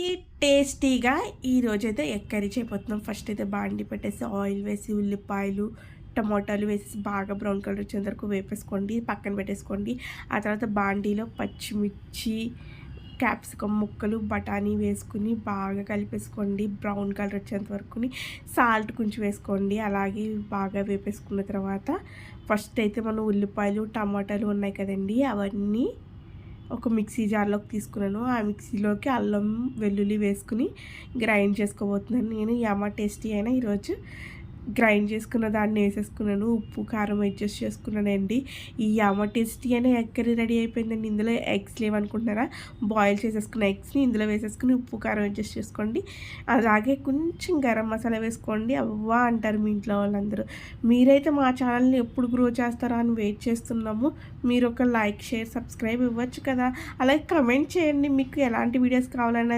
Tasty టేస్టీగా ఈరోజైతే egg చేయబోతున్నాం. ఫస్ట్ అయితే బాండి పెట్టేసి ఆయిల్ వేసి ఉల్లిపాయలు టమాటాలు వేసి బాగా బ్రౌన్ కలర్ వచ్చేంత వరకు వేపేసుకోండి పక్కన పెట్టేసుకోండి. ఆ తర్వాత బాండీలో పచ్చిమిర్చి క్యాప్సికమ్ ముక్కలు బఠానీ వేసుకుని బాగా కలిపేసుకోండి. బ్రౌన్ కలర్ వచ్చేంత వరకు సాల్ట్ కొంచెం వేసుకోండి. అలాగే బాగా వేపేసుకున్న తర్వాత ఫస్ట్ అయితే మనం ఉల్లిపాయలు టమాటాలు ఉన్నాయి కదండి అవన్నీ ఒక మిక్సీ జార్లోకి తీసుకున్నాను. ఆ మిక్సీలోకి అల్లం వెల్లుల్లి వేసుకుని గ్రైండ్ చేసుకోబోతున్నాను. నేను యమ టేస్టీ అయినా ఈరోజు గ్రైండ్ చేసుకున్న దాన్ని వేసేసుకున్నాను ఉప్పు కారం అడ్జస్ట్ చేసుకున్నానండి. ఈ యమ టేస్టీ అనే ఎగ్ కర్రీ రెడీ అయిపోయిందండి. ఇందులో ఎగ్స్ లేవనుకుంటున్నారా? బాయిల్ చేసేసుకున్న ఎగ్స్ని ఇందులో వేసేసుకుని ఉప్పు కారం అడ్జస్ట్ చేసుకోండి. అలాగే కొంచెం గరం మసాలా వేసుకోండి. అవ్వా అంటారు మీ ఇంట్లో వాళ్ళందరూ. మీరైతే మా ఛానల్ని ఎప్పుడు గ్రో చేస్తారా అని వెయిట్ చేస్తున్నాము. మీరు ఒక లైక్ షేర్ సబ్స్క్రైబ్ ఇవ్వచ్చు కదా. అలాగే కమెంట్ చేయండి. మీకు ఎలాంటి వీడియోస్ కావాలన్నా